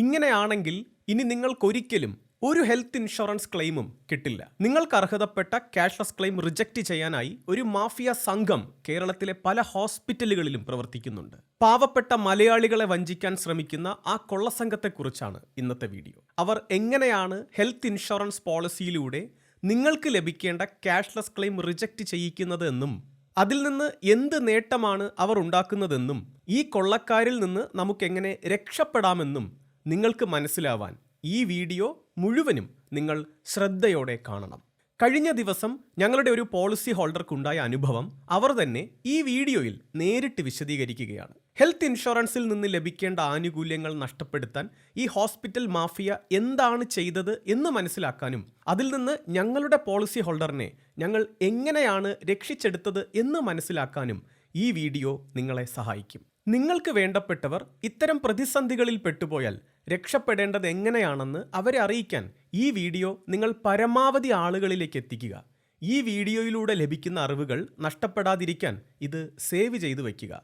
ഇങ്ങനെയാണെങ്കിൽ ഇനി നിങ്ങൾക്കൊരിക്കലും ഒരു ഹെൽത്ത് ഇൻഷുറൻസ് ക്ലെയിമും കിട്ടില്ല. നിങ്ങൾക്ക് അർഹതപ്പെട്ട ക്യാഷ്ലെസ് ക്ലെയിം റിജക്റ്റ് ചെയ്യാനായി ഒരു മാഫിയ സംഘം കേരളത്തിലെ പല ഹോസ്പിറ്റലുകളിലും പ്രവർത്തിക്കുന്നുണ്ട്. പാവപ്പെട്ട മലയാളികളെ വഞ്ചിക്കാൻ ശ്രമിക്കുന്ന ആ കൊള്ളസംഘത്തെക്കുറിച്ചാണ് ഇന്നത്തെ വീഡിയോ അവർ എങ്ങനെയാണ് ഹെൽത്ത് ഇൻഷുറൻസ് പോളിസിയിലൂടെ നിങ്ങൾക്ക് ലഭിക്കേണ്ട ക്യാഷ്ലെസ് ക്ലെയിം റിജക്റ്റ് ചെയ്യിക്കുന്നത് എന്നും അതിൽ നിന്ന് എന്ത് നേട്ടമാണ് അവർ ഉണ്ടാക്കുന്നതെന്നും ഈ കൊള്ളക്കാരിൽ നിന്ന് നമുക്കെങ്ങനെ രക്ഷപ്പെടാമെന്നും നിങ്ങൾക്ക് മനസ്സിലാവാൻ ഈ വീഡിയോ മുഴുവനും നിങ്ങൾ ശ്രദ്ധയോടെ കാണണം. കഴിഞ്ഞ ദിവസം ഞങ്ങളുടെ ഒരു പോളിസി ഹോൾഡർക്കുണ്ടായ അനുഭവം അവർ തന്നെ ഈ വീഡിയോയിൽ നേരിട്ട് വിശദീകരിക്കുകയാണ്. ഹെൽത്ത് ഇൻഷുറൻസിൽ നിന്ന് ലഭിക്കേണ്ട ആനുകൂല്യങ്ങൾ നഷ്ടപ്പെടുത്താൻ ഈ ഹോസ്പിറ്റൽ മാഫിയ എന്താണ് ചെയ്തത് എന്ന് മനസ്സിലാക്കാനും അതിൽ നിന്ന് ഞങ്ങളുടെ പോളിസി ഹോൾഡറിനെ ഞങ്ങൾ എങ്ങനെയാണ് രക്ഷിച്ചെടുത്തത് എന്ന് മനസ്സിലാക്കാനും ഈ വീഡിയോ നിങ്ങളെ സഹായിക്കും. നിങ്ങൾക്ക് വേണ്ടപ്പെട്ടവർ ഇത്തരം പ്രതിസന്ധികളിൽ പെട്ടുപോയാൽ രക്ഷപ്പെടേണ്ടത് എങ്ങനെയാണെന്ന് അവരെ അറിയിക്കാൻ ഈ വീഡിയോ നിങ്ങൾ പരമാവധി ആളുകളിലേക്ക് എത്തിക്കുക. ഈ വീഡിയോയിലൂടെ ലഭിക്കുന്ന അറിവുകൾ നഷ്ടപ്പെടാതിരിക്കാൻ ഇത് സേവ് ചെയ്തു വയ്ക്കുക.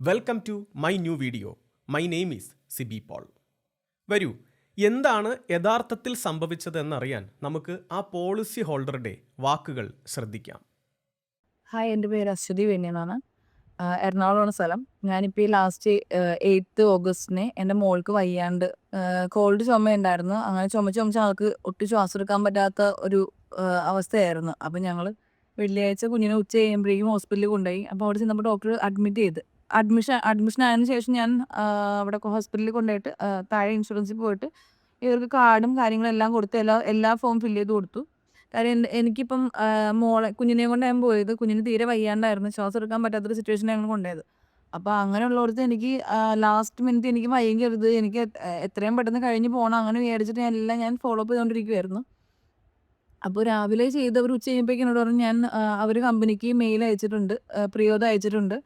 Welcome to my new video. My name is Sibi Paul. വരൂ എന്താണ് യഥാർത്ഥത്തിൽ സംഭവിച്ചതെന്നറിയാൻ നമുക്ക് ആ പോളിസി ഹോൾഡറുടെ വാക്കുകൾ ശ്രദ്ധിക്കാം. ഹായ് എന്റെ പേര് അശ്വതി വെണ്ണിയെന്നാണ് ആഹ് എറണാകുളമാണ് സ്ഥലം. ഞാനിപ്പോൾ ഈ ലാസ്റ്റ് എയ്ത്ത് ഓഗസ്റ്റിന് എന്റെ മോൾക്ക് വയ്യാണ്ട് കോൾഡ് ചുമ ഉണ്ടായിരുന്നു അങ്ങനെ ചുമ ചുമച്ച് ആൾക്ക് ഒട്ടും ശ്വാസം എടുക്കാൻ പറ്റാത്ത ഒരു അവസ്ഥയായിരുന്നു. അപ്പം ഞങ്ങൾ വെള്ളിയാഴ്ച കുഞ്ഞിനെ ഉച്ച കഴിയുമ്പോഴേക്കും ഹോസ്പിറ്റലിൽ കൊണ്ടുപോയി. അപ്പോൾ അവിടെ ചെന്നപ്പോൾ ഡോക്ടർ അഡ്മിറ്റ് ചെയ്ത്. അഡ്മിഷൻ അഡ്മിഷൻ ആയതിനു ശേഷം ഞാൻ അവിടെ ഹോസ്പിറ്റലിൽ കൊണ്ടുപോയിട്ട് താഴെ ഇൻഷുറൻസിൽ പോയിട്ട് ഇവർക്ക് കാർഡും കാര്യങ്ങളും എല്ലാം കൊടുത്ത് എല്ലാ എല്ലാ ഫോം ഫില്ല് ചെയ്ത് കൊടുത്തു. കാര്യം എനിക്കിപ്പം മോളെ കുഞ്ഞിനെ കൊണ്ട് ഞാൻ പോയത് കുഞ്ഞിന് തീരെ വയ്യാണ്ടായിരുന്നു. ശ്വാസം എടുക്കാൻ പറ്റാത്തൊരു സിറ്റുവേഷൻ ഞങ്ങൾ കൊണ്ടുപോയത്. അപ്പോൾ അങ്ങനെയുള്ളടത്ത് എനിക്ക് ലാസ്റ്റ് മിനിറ്റ് എനിക്ക് ഭയങ്കരുത് എനിക്ക് എത്രയും പെട്ടെന്ന് കഴിഞ്ഞ് പോകണം അങ്ങനെ വിചാരിച്ചിട്ട് ഞാൻ എല്ലാം ഞാൻ ഫോളോ അപ്പ് ചെയ്തുകൊണ്ടിരിക്കുവായിരുന്നു അപ്പോൾ രാവിലെ ചെയ്തവർ ഉച്ച കഴിയുമ്പോഴേക്കും എന്നോട് പറഞ്ഞു ഞാൻ അവർ കമ്പനിക്ക് മെയിൽ അയച്ചിട്ടുണ്ട് പ്രിയോദ അയച്ചിട്ടുണ്ട്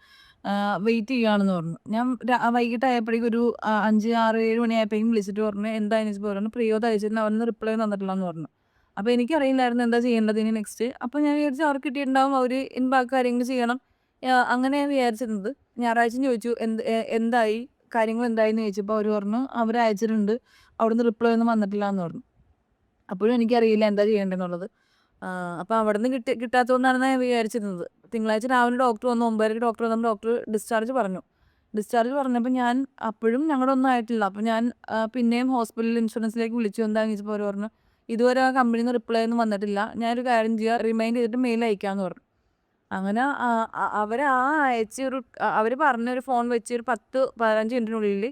വെയിറ്റ് ചെയ്യുകയാണെന്ന് പറഞ്ഞു. ഞാൻ രാ- വൈകിട്ട് ആയപ്പോഴേക്കും ഒരു അഞ്ച് ആറ് ഏഴ് മണിയായപ്പോഴേക്കും വിളിച്ചിട്ട് പറഞ്ഞു എന്തായെന്ന് വെച്ചാൽ പറഞ്ഞു പ്രിയോദ അയച്ചിട്ടുണ്ട് അവരൊന്ന് റിപ്ലൈ തന്നിട്ടില്ല എന്ന് പറഞ്ഞു. അപ്പോൾ എനിക്കറിയില്ലായിരുന്നു എന്താ ചെയ്യേണ്ടത് ഇനി നെക്സ്റ്റ് അപ്പോൾ ഞാൻ വിചാരിച്ചു അവർക്ക് കിട്ടിയിട്ടുണ്ടാവും അവർ ഇൻ ബാക്കി കാര്യങ്ങൾ ചെയ്യണം. അങ്ങനെ ഞാൻ വിചാരിച്ചിരുന്നത്. ഞായറാഴ്ച ചോദിച്ചു എന്ത് എന്തായി? കാര്യങ്ങൾ എന്തായി എന്ന് ചോദിച്ചപ്പോൾ അവർ പറഞ്ഞു അവർ അയച്ചിട്ടുണ്ട്. അവിടുന്ന് റിപ്ലൈ ഒന്നും വന്നിട്ടില്ല എന്ന് പറഞ്ഞു. അപ്പോഴും എനിക്കറിയില്ല എന്താ ചെയ്യേണ്ടതെന്നുള്ളത്. അപ്പോൾ അവിടെ നിന്ന് കിട്ടി കിട്ടാത്തതുകൊണ്ടാണ് ഞാൻ വിചാരിച്ചിരുന്നത്. തിങ്കളാഴ്ച രാവിലെ ഡോക്ടർ വന്നു ഒമ്പതരക്ക് ഡോക്ടർ വന്നപ്പോൾ ഡോക്ടർ ഡിസ്ചാർജ് പറഞ്ഞു. ഡിസ്ചാർജ് പറഞ്ഞപ്പോൾ ഞാൻ അപ്പോഴും ഞങ്ങളുടെ ഒന്നും ആയിട്ടില്ല. അപ്പോൾ ഞാൻ പിന്നെയും ഹോസ്പിറ്റൽ ഇൻഷുറൻസിലേക്ക് വിളിച്ചു. എന്താണെന്ന് ചോദിച്ചപ്പോൾ അവർ പറഞ്ഞു ഇതുവരെ ആ കമ്പനിയിൽ നിന്ന് റിപ്ലൈ ഒന്നും വന്നിട്ടില്ല. ഞാനൊരു കാര്യം ചെയ്യുക റിമൈൻഡ് ചെയ്തിട്ട് മെയിൽ അയക്കാമെന്ന് പറഞ്ഞു. അങ്ങനെ അവർ ആ അയച്ച ഒരു അവർ പറഞ്ഞൊരു ഫോൺ വെച്ച് ഒരു പത്ത് പതിനഞ്ച് മിനിറ്റിനുള്ളിൽ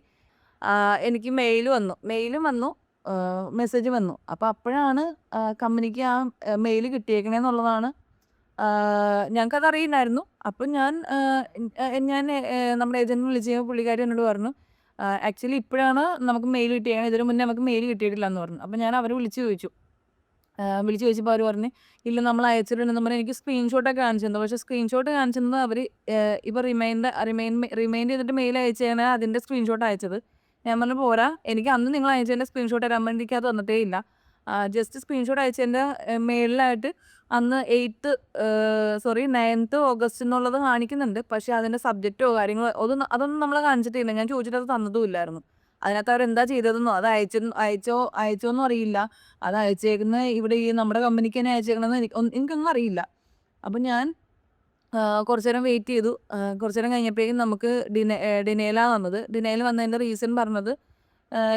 എനിക്ക് മെയിൽ വന്നു. മെയിലും വന്നു മെസ്സേജ് വന്നു. അപ്പോൾ അപ്പോഴാണ് കമ്പനിക്ക് ആ മെയിൽ കിട്ടിയേക്കണേന്നുള്ളതാണ് ഞങ്ങൾക്കത് അറിയില്ലായിരുന്നു അപ്പം ഞാൻ ഞാൻ നമ്മുടെ ഏജന്റിനെ വിളിച്ച് കഴിഞ്ഞപ്പോൾ പുള്ളിക്കാരി എന്നോട് പറഞ്ഞു ആക്ച്വലി ഇപ്പോഴാണ് നമുക്ക് മെയിൽ കിട്ടിയത്. ഇതിനു മുന്നേ നമുക്ക് മെയിൽ കിട്ടിയിട്ടില്ല എന്ന് പറഞ്ഞു. അപ്പോൾ ഞാൻ അവരെ വിളിച്ച് ചോദിച്ചു. വിളിച്ച് ചോദിച്ചപ്പോൾ അവർ പറഞ്ഞു ഇല്ല നമ്മൾ അയച്ചിട്ടുണ്ടെന്ന് പറഞ്ഞാൽ എനിക്ക് സ്ക്രീൻഷോട്ടൊക്കെ കാണിച്ചിരുന്നു പക്ഷേ സ്ക്രീൻഷോട്ട് കാണിച്ചിരുന്നത് അവർ ഇപ്പോൾ റിമൈൻഡ് റിമൈൻ റിമൈൻഡ് ചെയ്തിട്ട് മെയിൽ അയച്ചാണ് അതിന്റെ സ്ക്രീൻഷോട്ട് അയച്ചത്. ഞാൻ പറഞ്ഞു പോരാ. എനിക്ക് അന്ന് നിങ്ങൾ അയച്ചതിന്റെ സ്ക്രീൻഷോട്ട് തരാൻ വേണ്ടി എനിക്ക് അത് തന്നിട്ടേ ഇല്ല. ജസ്റ്റ് സ്ക്രീൻഷോട്ട് അയച്ചതിന്റെ മെയിലായിട്ട് അന്ന് എയ്ത്ത് സോറി നയൻത്ത് ഓഗസ്റ്റ് എന്നുള്ളത് കാണിക്കുന്നുണ്ട്. പക്ഷേ അതിന്റെ സബ്ജക്റ്റോ കാര്യങ്ങളോ അതൊന്നും അതൊന്നും നമ്മൾ കാണിച്ചിട്ടില്ല. ഞാൻ ചോദിച്ചിട്ട് അത് തന്നതും ഇല്ലായിരുന്നു. അതിനകത്ത് അവരെന്താ ചെയ്തതെന്നോ അത് അയച്ചു അയച്ചോ അയച്ചോ എന്നും അറിയില്ല. അത് അയച്ചേക്കുന്ന ഇവിടെ ഈ നമ്മുടെ കമ്പനിക്ക് തന്നെ അയച്ചേക്കണമെന്ന് എനിക്ക് എനിക്കൊന്നും അറിയില്ല. അപ്പം ഞാൻ കുറച്ചു നേരം വെയിറ്റ് ചെയ്തു. കുറച്ചു നേരം കഴിഞ്ഞപ്പോഴേക്കും നമുക്ക് ഡിനെ ഡിനേലാണ് വന്നത്. ഡിനേൽ വന്നതിന്റെ റീസൺ പറഞ്ഞത്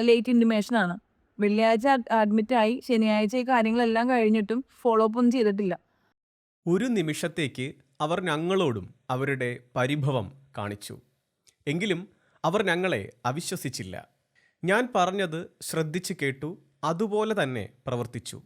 ലേറ്റ് ഇന്റിമേഷൻ ആണ് വെള്ളിയാഴ്ച അഡ്മിറ്റ് ആയി ശനിയാഴ്ച ഈ കാര്യങ്ങളെല്ലാം കഴിഞ്ഞിട്ടും ഫോളോ അപ്പ് ഒന്നും ചെയ്തിട്ടില്ല. ഒരു നിമിഷത്തേക്ക് അവർ ഞങ്ങളോടും അവരുടെ പരിഭവം കാണിച്ചു. എങ്കിലും അവർ ഞങ്ങളെ അവിശ്വസിച്ചില്ല. ഞാൻ പറഞ്ഞത് ശ്രദ്ധിച്ച് കേട്ടു അതുപോലെ തന്നെ പ്രവർത്തിച്ചു.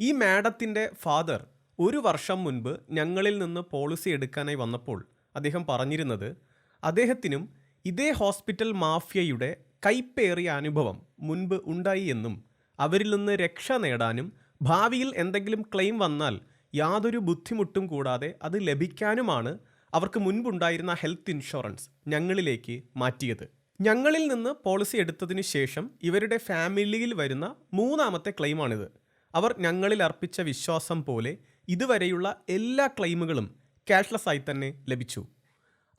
ഈ മാഡത്തിന്റെ ഫാദർ ഒരു വർഷം മുൻപ് ഞങ്ങളിൽ നിന്ന് പോളിസി എടുക്കാനായി വന്നപ്പോൾ അദ്ദേഹം പറഞ്ഞിരുന്നത് അദ്ദേഹത്തിനും ഇതേ ഹോസ്പിറ്റൽ മാഫിയയുടെ കൈപ്പേറിയ അനുഭവം മുൻപ് ഉണ്ടായി എന്നും അവരിൽ നിന്ന് രക്ഷ നേടാനും ഭാവിയിൽ എന്തെങ്കിലും ക്ലെയിം വന്നാൽ യാതൊരു ബുദ്ധിമുട്ടും കൂടാതെ അത് ലഭിക്കാനുമാണ് അവർക്ക് മുൻപുണ്ടായിരുന്ന ഹെൽത്ത് ഇൻഷുറൻസ് ഞങ്ങളിലേക്ക് മാറ്റിയത്. ഞങ്ങളിൽ നിന്ന് പോളിസി എടുത്തതിന് ശേഷം ഇവരുടെ ഫാമിലിയിൽ വരുന്ന മൂന്നാമത്തെ ക്ലെയിമാണിത് അവർ ഞങ്ങളിൽ അർപ്പിച്ച വിശ്വാസം പോലെ ഇതുവരെയുള്ള എല്ലാ ക്ലെയിമുകളും ക്യാഷ്ലെസ് ആയി തന്നെ ലഭിച്ചു.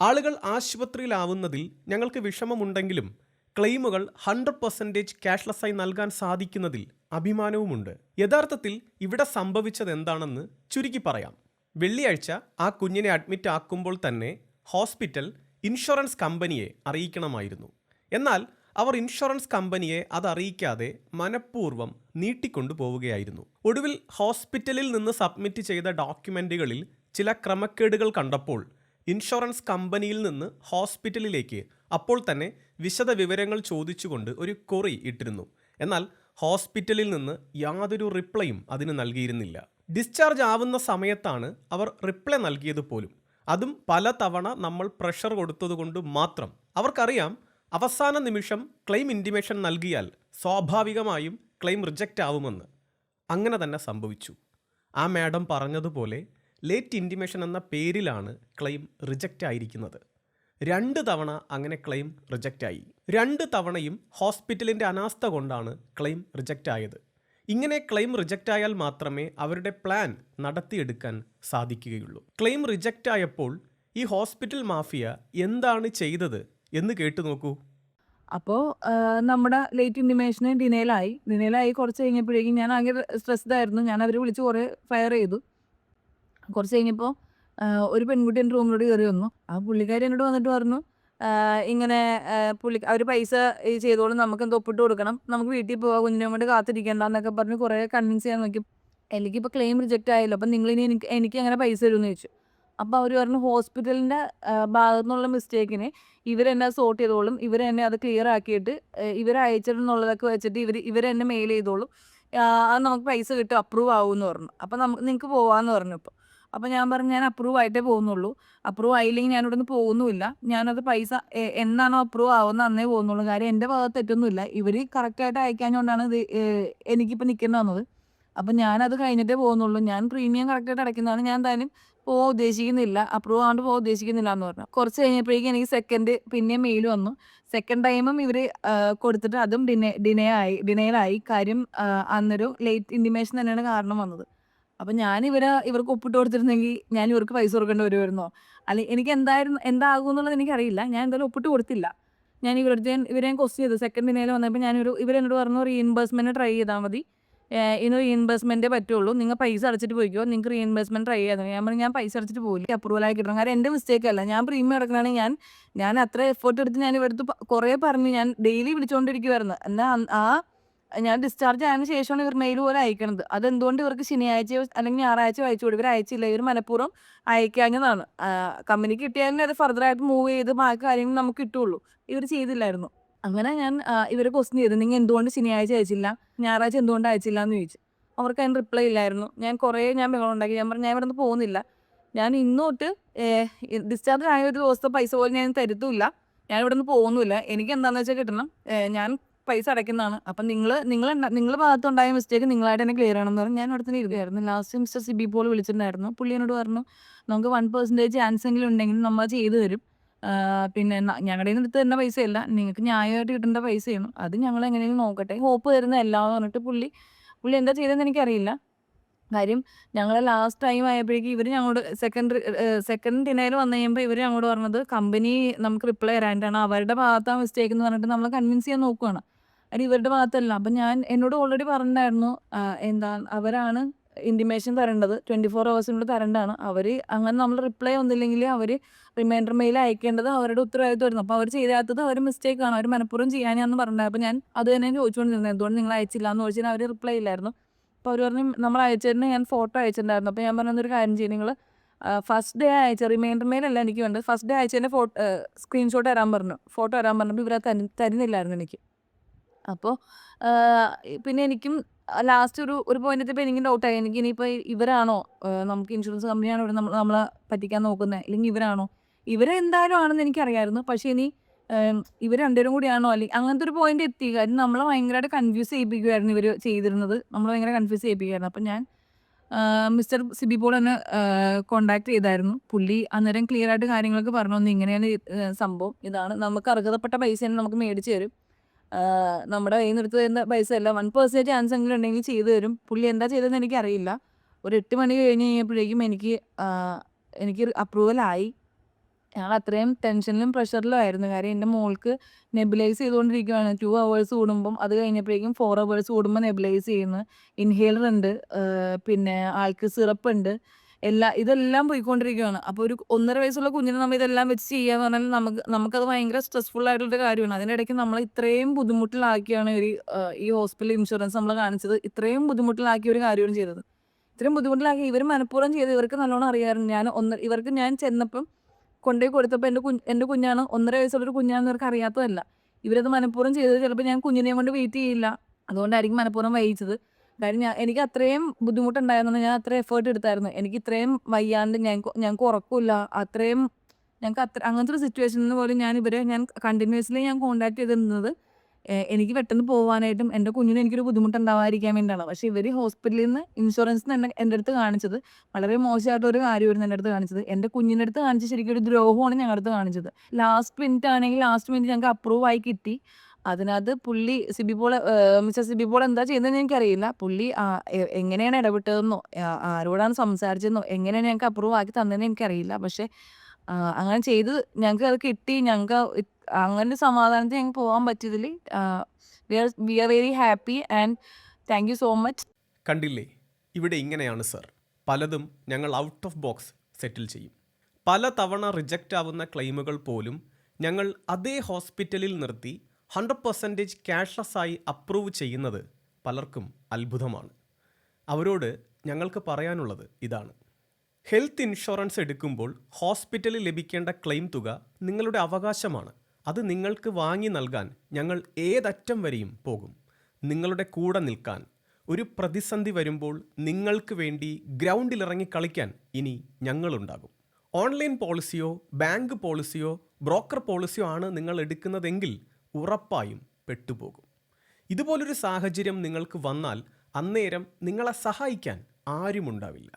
ആളുകൾ ആശുപത്രിയിലാവുന്നതിൽ ഞങ്ങൾക്ക് വിഷമമുണ്ടെങ്കിലും ക്ലെയിമുകൾ ഹൺഡ്രഡ് പെർസെന്റേജ് ക്യാഷ്ലെസ്സായി നൽകാൻ സാധിക്കുന്നതിൽ അഭിമാനവുമുണ്ട്. യഥാർത്ഥത്തിൽ ഇവിടെ സംഭവിച്ചത് എന്താണെന്ന് ചുരുക്കി പറയാം. വെള്ളിയാഴ്ച ആ കുഞ്ഞിനെ അഡ്മിറ്റ് ആക്കുമ്പോൾ തന്നെ ഹോസ്പിറ്റൽ ഇൻഷുറൻസ് കമ്പനിയെ അറിയിക്കണമായിരുന്നു. എന്നാൽ അവർ ഇൻഷുറൻസ് കമ്പനിയെ അത് അറിയിക്കാതെ മനഃപൂർവം നീട്ടിക്കൊണ്ടു പോവുകയായിരുന്നു. ഒടുവിൽ ഹോസ്പിറ്റലിൽ നിന്ന് സബ്മിറ്റ് ചെയ്ത ഡോക്യുമെന്റുകളിൽ ചില ക്രമക്കേടുകൾ കണ്ടപ്പോൾ ഇൻഷുറൻസ് കമ്പനിയിൽ നിന്ന് ഹോസ്പിറ്റലിലേക്ക് അപ്പോൾ തന്നെ വിശദ വിവരങ്ങൾ ചോദിച്ചുകൊണ്ട് ഒരു കൊറി ഇട്ടിരുന്നു. എന്നാൽ ഹോസ്പിറ്റലിൽ നിന്ന് യാതൊരു റിപ്ലൈയും അതിന് നൽകിയിരുന്നില്ല. ഡിസ്ചാർജ് ആവുന്ന സമയത്താണ് അവർ റിപ്ലൈ നൽകിയത് പോലും. അതും പല തവണ നമ്മൾ പ്രഷർ കൊടുത്തതുകൊണ്ട് മാത്രം. അവർക്കറിയാം അവസാന നിമിഷം ക്ലെയിം ഇന്റിമേഷൻ നൽകിയാൽ സ്വാഭാവികമായും ക്ലെയിം റിജക്റ്റ് ആവുമെന്ന്. അങ്ങനെ തന്നെ സംഭവിച്ചു. ആ മാഡം പറഞ്ഞതുപോലെ ലേറ്റ് ഇന്റിമേഷൻ എന്ന പേരിലാണ് ക്ലെയിം റിജക്റ്റ് ആയിരിക്കുന്നത്. രണ്ട് തവണ അങ്ങനെ ക്ലെയിം റിജക്റ്റ് ആയി. രണ്ട് തവണയും ഹോസ്പിറ്റലിന്റെ അനാസ്ഥ കൊണ്ടാണ് ക്ലെയിം റിജക്റ്റ് ആയത്. ഇങ്ങനെ ക്ലെയിം റിജക്റ്റ് ആയാൽ മാത്രമേ അവരുടെ പ്ലാൻ നടത്തിയെടുക്കാൻ സാധിക്കുകയുള്ളൂ. ക്ലെയിം റിജക്റ്റ് ആയപ്പോൾ ഈ ഹോസ്പിറ്റൽ മാഫിയ എന്താണ് ചെയ്തത് എന്ന് കേട്ടു നോക്കൂ. അപ്പോൾ നമ്മുടെ ലേറ്റ് ഇന്റിമേഷന് ഡിനേലായി ഡിനേലായി കുറച്ച് കഴിഞ്ഞപ്പോഴേക്കും ഞാൻ ആകെ സ്ട്രെസ്ഡ് ആയിരുന്നു. ഞാൻ അവരെ വിളിച്ച് കുറേ ഫയർ ചെയ്തു. കുറച്ച് കഴിഞ്ഞപ്പോൾ ഒരു പെൺകുട്ടി എന്റെ റൂമിലോട്ട് കയറി വന്നു. ആ പുള്ളിക്കാരി എന്നോട് വന്നിട്ട് പറഞ്ഞു ഇങ്ങനെ പുള്ളി അവർ പൈസ ചെയ്തോളും നമുക്ക് എന്തോ ഒപ്പിട്ട് കൊടുക്കണം നമുക്ക് വീട്ടിൽ പോവാം കുഞ്ഞിനെ കൊണ്ട് കാത്തിരിക്കേണ്ട എന്നൊക്കെ പറഞ്ഞ് കുറേ കൺവിൻസ് ചെയ്യാൻ നോക്കി. എനിക്കിപ്പോൾ ക്ലെയിം റിജക്റ്റ് ആയല്ലോ അപ്പം നിങ്ങളിനി എനിക്ക് എനിക്ക് അങ്ങനെ പൈസ തരുമെന്ന് ചോദിച്ചു. അപ്പോൾ അവർ പറഞ്ഞു ഹോസ്പിറ്റലിന്റെ ഭാഗത്തു നിന്നുള്ള മിസ്റ്റേക്കിന് ഇവരെന്നെ സോർട്ട് ചെയ്തോളും ഇവർ എന്നെ അത് ക്ലിയർ ആക്കിയിട്ട് ഇവർ അയച്ചിട്ടുള്ളതൊക്കെ വെച്ചിട്ട് ഇവർ ഇവർ എന്നെ മെയിൽ ചെയ്തോളും. അത് നമുക്ക് പൈസ കിട്ടും അപ്രൂവ് ആവും എന്ന് പറഞ്ഞു. അപ്പം നമുക്ക് നിങ്ങൾക്ക് പോവാമെന്ന് പറഞ്ഞു ഇപ്പോൾ അപ്പം ഞാൻ പറഞ്ഞു ഞാൻ അപ്രൂവ് ആയിട്ടേ പോകുന്നുള്ളൂ. അപ്രൂവ് ആയില്ലെങ്കിൽ ഞാൻ ഇവിടുന്ന് പോകുന്നുമില്ല. ഞാനത് പൈസ എന്നാണോ അപ്രൂവ് ആവുന്ന അന്നേ പോകുന്നുള്ളൂ. കാര്യം എന്റെ ഭാഗത്ത് തെറ്റൊന്നുമില്ല. ഇവർ ഇവർ കറക്റ്റായിട്ട് അയക്കാഞ്ഞുകൊണ്ടാണ് ഇത് എനിക്കിപ്പോ നിൽക്കേണ്ടി വന്നത്. ഞാൻ അത് കഴിഞ്ഞിട്ടേ പോകുന്നുള്ളൂ. ഞാൻ പ്രീമിയം കറക്റ്റായിട്ട് അടയ്ക്കുന്നതാണ്. ഞാൻ എന്തായാലും പോകാൻ ഉദ്ദേശിക്കുന്നില്ല. അപ്രൂവ് ആണ്ട് പോകാൻ ഉദ്ദേശിക്കുന്നില്ല എന്ന് പറഞ്ഞു. കുറച്ച് കഴിഞ്ഞപ്പോഴേക്കും എനിക്ക് സെക്കൻഡ് പിന്നെ മെയിൽ വന്നു. സെക്കൻഡ് ടൈമും ഇവർ കൊടുത്തിട്ട് അതും ഡിനേ ഡിനേ ആയി ഡിനേലായി കാര്യം അന്നൊരു ലേറ്റ് ഇന്റിമേഷൻ തന്നെയാണ് കാരണം വന്നത്. അപ്പം ഞാൻ ഇവരെ ഇവർക്ക് ഒപ്പിട്ട് കൊടുത്തിരുന്നെങ്കിൽ ഞാൻ ഇവർക്ക് പൈസ കൊടുക്കേണ്ടി വരുമായിരുന്നോ? അല്ലെ എനിക്ക് എന്തായിരുന്നു എന്താകും എന്നുള്ളത് എനിക്കറിയില്ല. ഞാൻ എന്തായാലും ഒപ്പിട്ട് കൊടുത്തില്ല. ഞാൻ ഇവരുടെ ഇവരെ ഞാൻ ക്വസ്റ്റ് ചെയ്തു. സെക്കൻഡ് ഇനയിൽ വന്നപ്പോൾ ഞാനൊരു ഇവരെന്നോട് പറഞ്ഞു റീഇൻബേഴ്സ്മെന്റ് ട്രൈ ചെയ്താൽ മതി. ഇന്ന് റീഇൻബേഴ്സ്മെന്റേ പറ്റുള്ളൂ. നിങ്ങൾ പൈസ അടച്ചിട്ട് പോയിക്കോ. നിങ്ങൾക്ക് റീഇൻബേഴ്സ്മെന്റ് ട്രൈ ചെയ്താൽ ഞാൻ പറഞ്ഞു ഞാൻ പൈസ അടച്ചിട്ട് പോയില്ല അപ്രൂവൽ ആയി കിട്ടണം. കാരണം എന്റെ മിസ്റ്റേക്ക് അല്ല. ഞാൻ പ്രീമിയം അടക്കണമെങ്കിൽ ഞാൻ ഞാൻ അത്ര എഫേർട്ട് എടുത്ത് ഞാൻ ഇവിടുത്തെ പ- കുറേ പറഞ്ഞു. ഞാൻ ഡെയിലി വിളിച്ചുകൊണ്ടിരിക്കുമായിരുന്നു എന്നാൽ ആ ഞാൻ ഡിസ്ചാർജ് ആയതിനു ശേഷമാണ് ഇവർ മെയിൽ പോലെ അയക്കണത്. അതെന്തുകൊണ്ട് ഇവർക്ക് ശനിയാഴ്ചയോ അല്ലെങ്കിൽ ഞായറാഴ്ച അയച്ചു കൊടുക്കും ഇവർ അയച്ചില്ല. ഇവർ മനഃപൂർവം അയക്കാഞ്ഞതാണ്. കമ്പനിക്ക് കിട്ടിയാലും അത് ഫർദർ ആയിട്ട് മൂവ് ചെയ്ത് ബാക്കി കാര്യങ്ങൾ നമുക്ക് കിട്ടുള്ളൂ. ഇവർ ചെയ്തില്ലായിരുന്നു. അങ്ങനെ ഞാൻ ഇവരെ ക്വസ്റ്റ്യൻ ചെയ്തു. നിങ്ങൾ എന്തുകൊണ്ട് ശനിയാഴ്ച അയച്ചില്ല? ഞായറാഴ്ച എന്തുകൊണ്ട് അയച്ചില്ല എന്ന് ചോദിച്ചു. അവർക്ക് അതിന് റിപ്ലൈ ഇല്ലായിരുന്നു. ഞാൻ കുറേ ഞാൻ ബഹളം ഉണ്ടാക്കി. ഞാൻ പറഞ്ഞു ഞാൻ ഇവിടെ നിന്ന് പോകുന്നില്ല. ഞാൻ ഇന്നോട്ട് ഡിസ്ചാർജ് ആയ ഒരു ദിവസത്തെ പൈസ പോലും ഞാൻ തരുത്തുമില്ല. ഞാൻ ഇവിടെ നിന്ന് പോകുന്നില്ല എനിക്ക് എന്താണെന്ന് വെച്ചാൽ കിട്ടണം. ഞാൻ പൈസ അടയ്ക്കുന്നതാണ്. അപ്പം നിങ്ങൾ നിങ്ങൾ നിങ്ങളുടെ ഭാഗത്തുണ്ടായ മിസ്റ്റേക്ക് നിങ്ങളായിട്ട് തന്നെ ക്ലിയർ ആണെന്ന് പറഞ്ഞു ഞാൻ അവിടെ തന്നെ ഇരിക്കുകയായിരുന്നു ലാസ്റ്റ് മിസ്റ്റർ സിബി പോൾ വിളിച്ചിട്ടുണ്ടായിരുന്നു. പുള്ളി എന്നോട് പറഞ്ഞു നമുക്ക് വൺ പെർസെന്റേജ് ചാൻസ് എങ്കിലും ഉണ്ടെങ്കിൽ നമ്മൾ ചെയ്തു തരും. പിന്നെ ഞങ്ങളുടെ അടുത്ത് എടുത്ത് തരുന്ന പൈസയല്ല. നിങ്ങൾക്ക് ന്യായമായിട്ട് കിട്ടേണ്ട പൈസയാണ്. അത് ഞങ്ങൾ എങ്ങനെയെങ്കിലും നോക്കട്ടെ. ഹോപ്പ് തരുന്ന എല്ലാം എന്ന് പറഞ്ഞിട്ട് പുള്ളി പുള്ളി എന്താ ചെയ്തതെന്ന് എനിക്കറിയില്ല. കാര്യം ഞങ്ങളെ ലാസ്റ്റ് ടൈം ആയപ്പോഴേക്കും ഇവർ ഞങ്ങളോട് സെക്കൻഡ് സെക്കൻഡ് ഡിനയിൽ വന്നു കഴിയുമ്പോൾ ഇവർ ഞങ്ങളോട് പറഞ്ഞത് കമ്പനി നമുക്ക് റിപ്ലൈ തരാനായിട്ടാണ് അവരുടെ ഭാഗത്താണ് മിസ്റ്റേക്ക് എന്ന് പറഞ്ഞിട്ട് നമ്മൾ കൺവിൻസ് ചെയ്യാൻ നോക്കുകയാണ് അത് ഇവരുടെ ഭാഗത്തല്ല. അപ്പം ഞാൻ എന്നോട് ഓൾറെഡി പറഞ്ഞിട്ടുണ്ടായിരുന്നു എന്താ അവരാണ് ഇന്റിമേഷൻ തരേണ്ടത്. ട്വന്റി ഫോർ ഹവേഴ്സിനുള്ളിൽ തരേണ്ടതാണ്. അവർ അങ്ങനെ നമ്മൾ റിപ്ലൈ ഒന്നില്ലെങ്കിൽ അവർ റിമൈൻഡർ മെയിൽ അയക്കേണ്ടത് അവരുടെ ഉത്തരവാദിത്തമായിരുന്നു അപ്പോൾ അവർ ചെയ്താത്തത് അവർ ആണ്. അവർ മനഃപൂർവം ചെയ്യാനാന്ന് പറഞ്ഞത്. അപ്പോൾ ഞാൻ അത് തന്നെ ചോദിച്ചുകൊണ്ടിരുന്നത് എന്തുകൊണ്ട് നിങ്ങൾ അയച്ചില്ല എന്ന് ചോദിച്ചാൽ അവർ റിപ്ലൈ ഇല്ലായിരുന്നു. അപ്പോൾ അവർ പറഞ്ഞു നമ്മൾ അയച്ചതിന് ഞാൻ ഫോട്ടോ അയച്ചിട്ടുണ്ടായിരുന്നു. അപ്പോൾ ഞാൻ പറഞ്ഞൊരു കാര്യം ചെയ്യും? നിങ്ങൾ ഫസ്റ്റ് ഡേ അയച്ച റിമൈൻഡർ മെയിലല്ല എനിക്ക് വേണ്ടത്. ഫസ്റ്റ് ഡേ അയച്ചതിന്റെ ഫോട്ടോ സ്ക്രീൻഷോട്ട് തരാൻ പറഞ്ഞു. ഫോട്ടോ തരാൻ പറഞ്ഞപ്പോൾ ഇവരെ തരു തരുന്നില്ലായിരുന്നു എനിക്ക്. അപ്പോൾ പിന്നെ എനിക്കും ലാസ്റ്റ് ഒരു ഒരു പോയിന്റ് എത്തിയപ്പോൾ എനിക്ക് ഡൗട്ടായി എനിക്ക് ഇനിയിപ്പോൾ ഇവരാണോ? നമുക്ക് ഇൻഷുറൻസ് കമ്പനിയാണോ ഇവിടെ നമ്മൾ നമ്മളെ പറ്റിക്കാൻ നോക്കുന്നത് അല്ലെങ്കിൽ ഇവരാണോ? ഇവരെന്തായാലും ആണെന്ന് എനിക്കറിയായിരുന്നു. പക്ഷേ ഇനി ഇവർ രണ്ടുപേരും കൂടിയാണോ? അല്ലെങ്കിൽ അങ്ങനത്തെ ഒരു പോയിന്റ് എത്തി. കാര്യം നമ്മളെ ഭയങ്കരമായിട്ട് കൺഫ്യൂസ് ചെയ്യിപ്പിക്കുമായിരുന്നു ഇവർ ചെയ്തിരുന്നത്. നമ്മൾ ഭയങ്കര കൺഫ്യൂസ് ചെയ്യിപ്പിക്കുമായിരുന്നു അപ്പം ഞാൻ മിസ്റ്റർ സിബി പോൾ എന്നെ കോണ്ടാക്ട് ചെയ്തായിരുന്നു. പുള്ളി അന്നേരം ക്ലിയർ ആയിട്ട് കാര്യങ്ങളൊക്കെ പറഞ്ഞു "ഒന്ന് ഇങ്ങനെയാണ് സംഭവം. ഇതാണ്. നമുക്ക് അർഹതപ്പെട്ട പൈസ നമുക്ക് മേടിച്ച് തരും. നമ്മുടെ കയ്യിൽ നിന്ന് എടുത്ത് തരുന്ന പൈസ അല്ല വൺ പെർസെന്റ് ചാൻസ് എങ്കിലും ഉണ്ടെങ്കിൽ ചെയ്തു തരും. പുള്ളി എന്താ ചെയ്തതെന്ന് എനിക്കറിയില്ല. ഒരു എട്ട് മണി കഴിഞ്ഞ് കഴിഞ്ഞപ്പോഴേക്കും എനിക്ക് എനിക്ക് അപ്രൂവൽ ആയി. ഞങ്ങൾ അത്രയും ടെൻഷനിലും പ്രഷറിലും ആയിരുന്നു. കാര്യം എന്റെ മോൾക്ക് നെബിലൈസ് ചെയ്തുകൊണ്ടിരിക്കുകയാണ് ടു അവേഴ്സ് കൂടുമ്പം. അത് കഴിഞ്ഞപ്പോഴേക്കും ഫോർ അവേഴ്സ് കൂടുമ്പോൾ നെബിലൈസ് ചെയ്യുന്നു. ഇൻഹേലർ ഉണ്ട്. പിന്നെ ആൾക്ക് സിറപ്പ് ഉണ്ട്. എല്ലാ ഇതെല്ലാം പോയിക്കൊണ്ടിരിക്കുകയാണ് അപ്പോൾ ഒരു ഒന്നര വയസ്സുള്ള കുഞ്ഞിനെ നമ്മൾ ഇതെല്ലാം വെച്ച് ചെയ്യാന്ന് പറഞ്ഞാൽ നമുക്ക് നമുക്കത് ഭയങ്കര സ്ട്രെസ്ഫുൾ ആയിട്ടുള്ള കാര്യമാണ്. അതിന്റെ ഇടയ്ക്ക് നമ്മൾ ഇത്രയും ബുദ്ധിമുട്ടിലാക്കിയാണ് ഒരു ഈ ഹോസ്പിറ്റൽ ഇൻഷുറൻസ് നമ്മൾ കാണിച്ചത്. ഇത്രയും ബുദ്ധിമുട്ടിലാക്കിയ ഒരു കാര്യമാണ് ചെയ്തത്. ഇത്രയും ബുദ്ധിമുട്ടിലാക്കി ഇവർ മനഃപൂർവം ചെയ്ത് ഇവർക്ക് നല്ലോണം അറിയാറുണ്ട് ഞാൻ ഒന്ന് ഇവർക്ക് ഞാൻ ചെന്നപ്പം കൊണ്ടുപോയി കൊടുത്തപ്പോൾ എന്റെ കുഞ്ഞ് എന്റെ കുഞ്ഞാണ് ഒന്നര വയസ്സുള്ളൊരു കുഞ്ഞാണെന്ന് ഇവർക്ക് അറിയാത്തതല്ല. ഇവരത് മനഃപൂർവം ചെയ്തത് ചിലപ്പോൾ ഞാൻ കുഞ്ഞിനെയും കൊണ്ട് വെയിറ്റ് ചെയ്യില്ല. അതുകൊണ്ടായിരിക്കും മനഃപൂർവം വൈകിച്ചത്. കാര്യം ഞാൻ എനിക്ക് അത്രയും ബുദ്ധിമുട്ടുണ്ടായിരുന്നു ഞാൻ അത്രയും എഫേർട്ട് എടുത്തായിരുന്നു. എനിക്ക് ഇത്രയും വയ്യാണ്ട് ഞങ്ങൾക്ക് ഞങ്ങൾക്ക് ഉറക്കില്ല. അത്രയും ഞങ്ങൾക്ക് അത്ര അങ്ങനത്തെ ഒരു സിറ്റുവേഷനിൽ പോലും ഞാൻ ഇവരെ ഞാൻ കണ്ടിന്യൂസ്ലി ഞാൻ കോണ്ടാക്ട് ചെയ്തിരുന്നത് എനിക്ക് പെട്ടെന്ന് പോകാനായിട്ടും എന്റെ കുഞ്ഞിന് എനിക്കൊരു ബുദ്ധിമുട്ടുണ്ടാവാതിരിക്കാൻ വേണ്ടിയാണ്. പക്ഷേ ഇവർ ഹോസ്പിറ്റലിൽ നിന്ന് ഇൻഷുറൻസ് തന്നെ എന്റെ അടുത്ത് കാണിച്ചത്. വളരെ മോശമായിട്ടൊരു കാര്യമായിരുന്നു എന്റെ അടുത്ത് കാണിച്ചത്. എന്റെ കുഞ്ഞിന്റെ അടുത്ത് കാണിച്ച ശരിക്കും ഒരു ദ്രോഹമാണ് ഞങ്ങളുടെ അടുത്ത് കാണിച്ചത്. ലാസ്റ്റ് മിനിറ്റ് ആണെങ്കിൽ ലാസ്റ്റ് മിനിറ്റ് ഞങ്ങൾക്ക് അപ്രൂവ് ആയി കിട്ടി. അതിനകത്ത് പുള്ളി സിബി പോളെ മിസ്റ്റർ സിബി പോൾ എന്താ ചെയ്യുന്നതെന്ന് എനിക്കറിയില്ല. പുള്ളി എങ്ങനെയാണ് ഇടപെട്ടതെന്നോ ആരോടാണ് സംസാരിച്ചതെന്നോ എങ്ങനെയാണ് ഞങ്ങൾക്ക് അപ്രൂവ് ആക്കി തന്നതെന്ന് എനിക്കറിയില്ല. പക്ഷെ അങ്ങനെ ചെയ്ത് ഞങ്ങൾക്ക് അത് കിട്ടി. ഞങ്ങൾക്ക് അങ്ങനെ സമാധാനത്തിൽ ഞങ്ങൾക്ക് പോകാൻ പറ്റിയതിൽ we are we are very happy and thank you so much. കണ്ടില്ലേ? ഇവിടെ ഇങ്ങനെയാണ് സർ. പലതും ഞങ്ങൾ ഔട്ട് ഓഫ് ബോക്സ് സെറ്റിൽ ചെയ്യും. പല തവണ റിജക്റ്റ് ആവുന്ന ക്ലെയിമുകൾ പോലും ഞങ്ങൾ അതേ ഹോസ്പിറ്റലിൽ നിർത്തി ഹൺഡ്രഡ് പെർസെന്റേജ് ക്യാഷ്ലെസ് ആയി അപ്രൂവ് ചെയ്യുന്നത് പലർക്കും അത്ഭുതമാണ്. അവരോട് ഞങ്ങൾക്ക് പറയാനുള്ളത് ഇതാണ്. ഹെൽത്ത് ഇൻഷുറൻസ് എടുക്കുമ്പോൾ ഹോസ്പിറ്റലിൽ ലഭിക്കേണ്ട ക്ലെയിം തുക നിങ്ങളുടെ അവകാശമാണ്. അത് നിങ്ങൾക്ക് വാങ്ങി നൽകാൻ ഞങ്ങൾ ഏതറ്റം വരെയും പോകും. നിങ്ങളുടെ കൂടെ നിൽക്കാൻ ഒരു പ്രതിസന്ധി വരുമ്പോൾ നിങ്ങൾക്ക് വേണ്ടി ഗ്രൗണ്ടിലിറങ്ങി കളിക്കാൻ ഇനി ഞങ്ങളുണ്ടാകും. ഓൺലൈൻ പോളിസിയോ ബാങ്ക് പോളിസിയോ ബ്രോക്കർ പോളിസിയോ ആണ് നിങ്ങൾ എടുക്കുന്നതെങ്കിൽ ഉറപ്പായും പെട്ടുപോകും. ഇതുപോലൊരു സാഹചര്യം നിങ്ങൾക്ക് വന്നാൽ അന്നേരം നിങ്ങളെ സഹായിക്കാൻ ആരുമുണ്ടാവില്ല.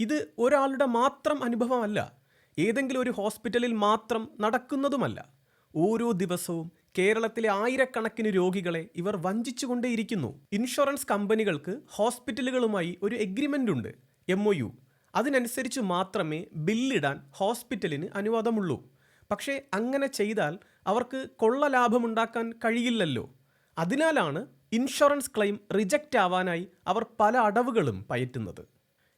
ഇത് ഒരാളുടെ മാത്രം അനുഭവമല്ല ഏതെങ്കിലും ഒരു ഹോസ്പിറ്റലിൽ മാത്രം നടക്കുന്നതുമല്ല. ഓരോ ദിവസവും കേരളത്തിലെ ആയിരക്കണക്കിന് രോഗികളെ ഇവർ വഞ്ചിച്ചുകൊണ്ടേയിരിക്കുന്നു. ഇൻഷുറൻസ് കമ്പനികൾക്ക് ഹോസ്പിറ്റലുകളുമായി ഒരു എഗ്രിമെന്റ് ഉണ്ട് എം ഒ യു അതിനനുസരിച്ച് മാത്രമേ ബില്ലിടാൻ ഹോസ്പിറ്റലിന് അനുവാദമുള്ളൂ. പക്ഷേ അങ്ങനെ ചെയ്താൽ അവർക്ക് കൊള്ള ലാഭമുണ്ടാക്കാൻ കഴിയില്ലല്ലോ. അതിനാലാണ് ഇൻഷുറൻസ് ക്ലെയിം റിജക്റ്റ് ആവാനായി അവർ പല അടവുകളും പയറ്റുന്നത്.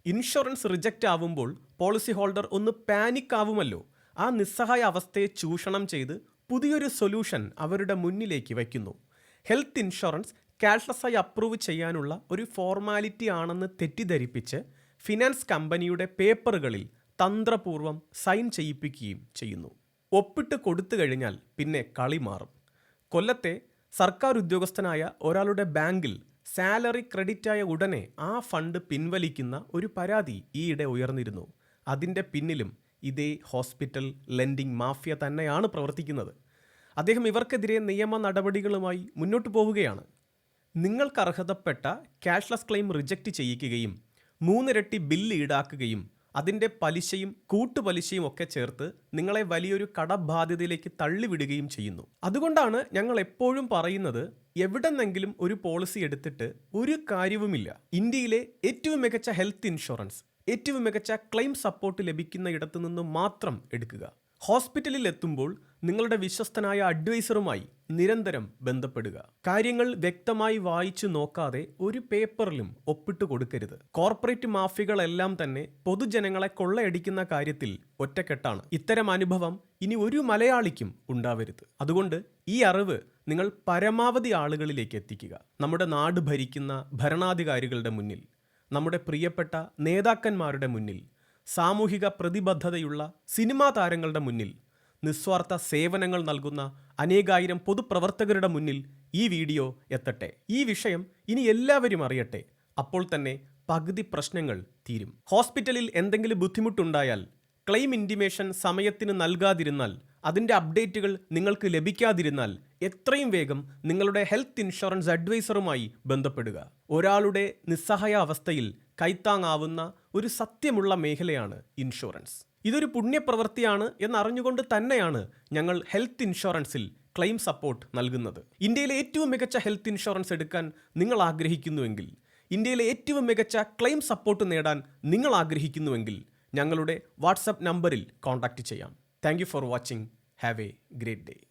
ഇൻഷുറൻസ് റിജക്റ്റ് ആവുമ്പോൾ പോളിസി ഹോൾഡർ ഒന്ന് പാനിക് ആവുമല്ലോ. ആ നിസ്സഹായ അവസ്ഥയെ ചൂഷണം ചെയ്ത് പുതിയൊരു സൊല്യൂഷൻ അവരുടെ മുന്നിലേക്ക് വയ്ക്കുന്നു. ഹെൽത്ത് ഇൻഷുറൻസ് ക്യാഷ്ലെസ്സായി അപ്രൂവ് ചെയ്യാനുള്ള ഒരു ഫോർമാലിറ്റി ആണെന്ന് തെറ്റിദ്ധരിപ്പിച്ച് ഫിനാൻസ് കമ്പനിയുടെ പേപ്പറുകളിൽ തന്ത്രപൂർവം സൈൻ ചെയ്യിപ്പിക്കുകയും ചെയ്യുന്നു. ഒപ്പിട്ട് കൊടുത്തു കഴിഞ്ഞാൽ പിന്നെ കളി മാറും. കൊല്ലത്തെ സർക്കാർ ഉദ്യോഗസ്ഥനായ ഒരാളുടെ ബാങ്കിൽ സാലറി ക്രെഡിറ്റായ ഉടനെ ആ ഫണ്ട് പിൻവലിക്കുന്ന ഒരു പരാതി ഈയിടെ ഉയർന്നിരുന്നു. അതിന്റെ പിന്നിലും ഇതേ ഹോസ്പിറ്റൽ ലെൻഡിംഗ് മാഫിയ തന്നെയാണ് പ്രവർത്തിക്കുന്നത്. അദ്ദേഹം ഇവർക്കെതിരെ നിയമ നടപടികളുമായി മുന്നോട്ട് പോവുകയാണ്. നിങ്ങൾക്ക് അർഹതപ്പെട്ട ക്യാഷ്ലെസ് ക്ലെയിം റിജക്റ്റ് ചെയ്യിക്കുകയും മൂന്നിരട്ടി ബില്ല് ഈടാക്കുകയും അതിന്റെ പലിശയും കൂട്ടുപലിശയും ഒക്കെ ചേർത്ത് നിങ്ങളെ വലിയൊരു കടബാധ്യതയിലേക്ക് തള്ളിവിടുകയും ചെയ്യുന്നു. അതുകൊണ്ടാണ് ഞങ്ങൾ എപ്പോഴും പറയുന്നത് എവിടെന്നെങ്കിലും ഒരു പോളിസി എടുത്തിട്ട് ഒരു കാര്യവുമില്ല. ഇന്ത്യയിലെ ഏറ്റവും മികച്ച ഹെൽത്ത് ഇൻഷുറൻസ് ഏറ്റവും മികച്ച ക്ലെയിം സപ്പോർട്ട് ലഭിക്കുന്ന ഇടത്തു മാത്രം എടുക്കുക. ഹോസ്പിറ്റലിൽ എത്തുമ്പോൾ നിങ്ങളുടെ വിശ്വസ്തനായ അഡ്വൈസറുമായി നിരന്തരം ബന്ധപ്പെടുക. കാര്യങ്ങൾ വ്യക്തമായി വായിച്ചു നോക്കാതെ ഒരു പേപ്പറിലും ഒപ്പിട്ട് കൊടുക്കരുത്. കോർപ്പറേറ്റ് മാഫികളെല്ലാം തന്നെ പൊതുജനങ്ങളെ കൊള്ളയടിക്കുന്ന കാര്യത്തിൽ ഒറ്റക്കെട്ടാണ്. ഇത്തരം അനുഭവം ഇനി ഒരു മലയാളിക്കും ഉണ്ടാവരുത്. അതുകൊണ്ട് ഈ അറിവ് നിങ്ങൾ പരമാവധി ആളുകളിലേക്ക് എത്തിക്കുക. നമ്മുടെ നാട് ഭരിക്കുന്ന ഭരണാധികാരികളുടെ മുന്നിൽ നമ്മുടെ പ്രിയപ്പെട്ട നേതാക്കന്മാരുടെ മുന്നിൽ സാമൂഹിക പ്രതിബദ്ധതയുള്ള സിനിമാ താരങ്ങളുടെ മുന്നിൽ നിസ്വാർത്ഥ സേവനങ്ങൾ നൽകുന്ന അനേകായിരം പൊതുപ്രവർത്തകരുടെ മുന്നിൽ ഈ വീഡിയോ എത്തട്ടെ. ഈ വിഷയം ഇനി എല്ലാവരും അറിയട്ടെ. അപ്പോൾ തന്നെ പകുതി പ്രശ്നങ്ങൾ തീരും. ഹോസ്പിറ്റലിൽ എന്തെങ്കിലും ബുദ്ധിമുട്ടുണ്ടായാൽ ക്ലെയിം ഇന്റിമേഷൻ സമയത്തിന് നൽകാതിരുന്നാൽ അതിന്റെ അപ്ഡേറ്റുകൾ നിങ്ങൾക്ക് ലഭിക്കാതിരുന്നാൽ എത്രയും വേഗം നിങ്ങളുടെ ഹെൽത്ത് ഇൻഷുറൻസ് അഡ്വൈസറുമായി ബന്ധപ്പെടുക. ഒരാളുടെ നിസ്സഹായ അവസ്ഥയിൽ കൈത്താങ്ങാവുന്ന ഒരു സത്യമുള്ള മേഖലയാണ് ഇൻഷുറൻസ്. ഇതൊരു പുണ്യപ്രവൃത്തിയാണ് എന്നറിഞ്ഞുകൊണ്ട് തന്നെയാണ് ഞങ്ങൾ ഹെൽത്ത് ഇൻഷുറൻസിൽ ക്ലെയിം സപ്പോർട്ട് നൽകുന്നത്. ഇന്ത്യയിലെ ഏറ്റവും മികച്ച ഹെൽത്ത് ഇൻഷുറൻസ് എടുക്കാൻ നിങ്ങൾ ആഗ്രഹിക്കുന്നുവെങ്കിൽ ഇന്ത്യയിലെ ഏറ്റവും മികച്ച ക്ലെയിം സപ്പോർട്ട് നേടാൻ നിങ്ങൾ ആഗ്രഹിക്കുന്നുവെങ്കിൽ ഞങ്ങളുടെ വാട്സപ്പ് നമ്പറിൽ കോൺടാക്റ്റ് ചെയ്യാം. Thank for watching. Have a great day.